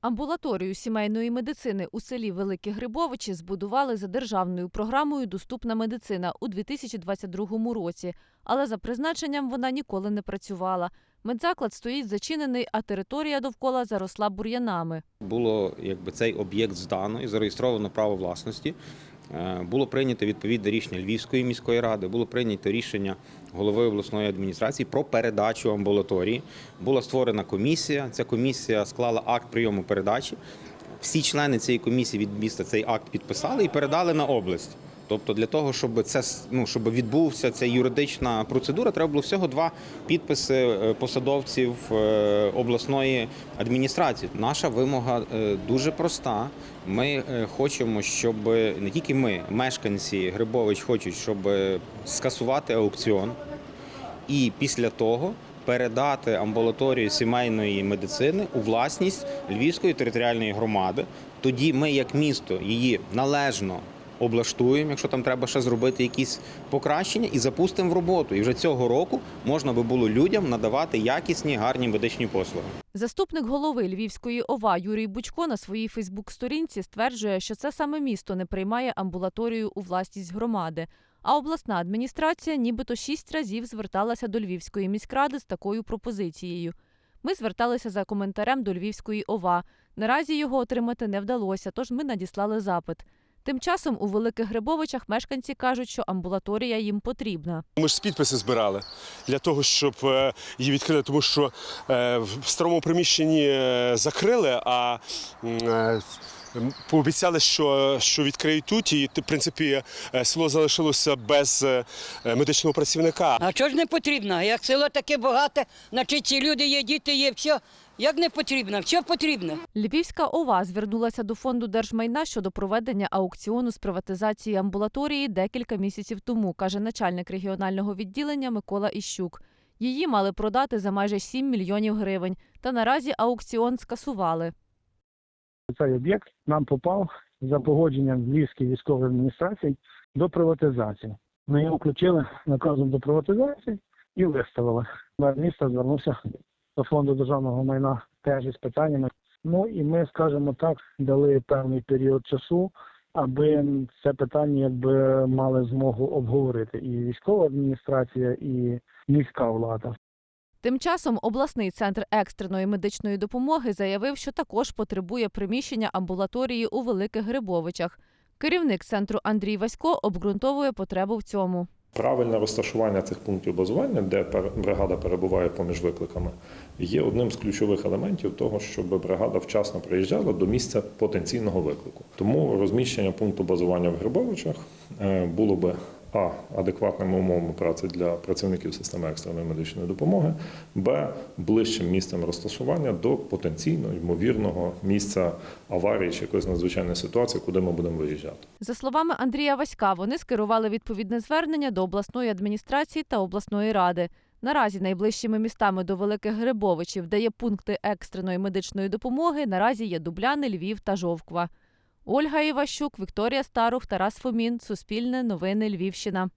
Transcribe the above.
Амбулаторію сімейної медицини у селі Великі Грибовичі збудували за державною програмою Доступна медицина у 2022 році, але за призначенням вона ніколи не працювала. Медзаклад стоїть зачинений, а територія довкола заросла бур'янами. Було якби цей об'єкт здано і зареєстровано право власності. Е, Було прийнято відповідне рішення Львівської міської ради, було прийнято рішення голови обласної адміністрації про передачу амбулаторії. Була створена комісія. Ця комісія склала акт прийому передачі. Всі члени цієї комісії від міста цей акт підписали і передали на область. Тобто для того, щоб це ну, щоб відбувся ця юридична процедура, треба було всього два підписи е, посадовців е, обласної адміністрації. Наша вимога е, дуже проста. Ми хочемо, щоб не тільки ми, мешканці Грибович, хочуть, щоб скасувати аукціон і після того передати амбулаторію сімейної медицини у власність Львівської територіальної громади. Тоді ми, як місто, її належно облаштуємо, якщо там треба ще зробити якісь покращення, і запустимо в роботу. І вже цього року можна би було людям надавати якісні гарні медичні послуги. Заступник голови Львівської ОВА Юрій Бучко на своїй Фейсбук-сторінці стверджує, що це саме місто не приймає амбулаторію у власність громади. А обласна адміністрація нібито шість разів зверталася до Львівської міськради з такою пропозицією. Ми зверталися за коментарем до Львівської ОВА. Наразі його отримати не вдалося, тож ми надіслали запит. Тим часом у Великих Грибовичах мешканці кажуть, що амбулаторія їм потрібна. Ми ж підписи збирали для того, щоб е, її відкрити, тому що е, в старому приміщенні е, закрили, а пообіцяли, що, що відкриють тут, і в принципі село залишилося без медичного працівника. А чого ж не потрібно? Як село таке багате, значить ці люди є, діти є, все. Як не потрібно? Що потрібно? Львівська ОВА звернулася до фонду держмайна щодо проведення аукціону з приватизації амбулаторії декілька місяців тому, каже начальник регіонального відділення Микола Іщук. Її мали продати за майже 7 мільйонів гривень, та наразі аукціон скасували. цей об'єкт нам попав за погодженням Львівської військової адміністрації до приватизації. Ми його включили наказом до приватизації і виставили. Мер міста звернувся до фонду державного майна теж із питаннями. Ну і ми, скажімо так, дали певний період часу, аби це питання якби мали змогу обговорити і військова адміністрація, і міська влада. Тим часом обласний центр екстреної медичної допомоги заявив, що також потребує приміщення амбулаторії у Великих Грибовичах. Керівник центру Андрій Васько обґрунтовує потребу в цьому. Правильне розташування цих пунктів базування, де бригада перебуває поміж викликами, є одним з ключових елементів того, щоб бригада вчасно приїжджала до місця потенційного виклику. Тому розміщення пункту базування в Грибовичах е, було би а адекватними умовами праці для працівників системи екстреної медичної допомоги, б ближчим місцем розташування до потенційно ймовірного місця аварії чи якоїсь надзвичайної ситуації, куди ми будемо виїжджати. За словами Андрія Васька, вони скерували відповідне звернення до обласної адміністрації та обласної ради. Наразі найближчими містами до Великих Грибовичів, де є пункти екстреної медичної допомоги, наразі є Дубляни, Львів та Жовква. Ольга Іващук, Вікторія Старух, Тарас Фомін. Суспільне новини Львівщина.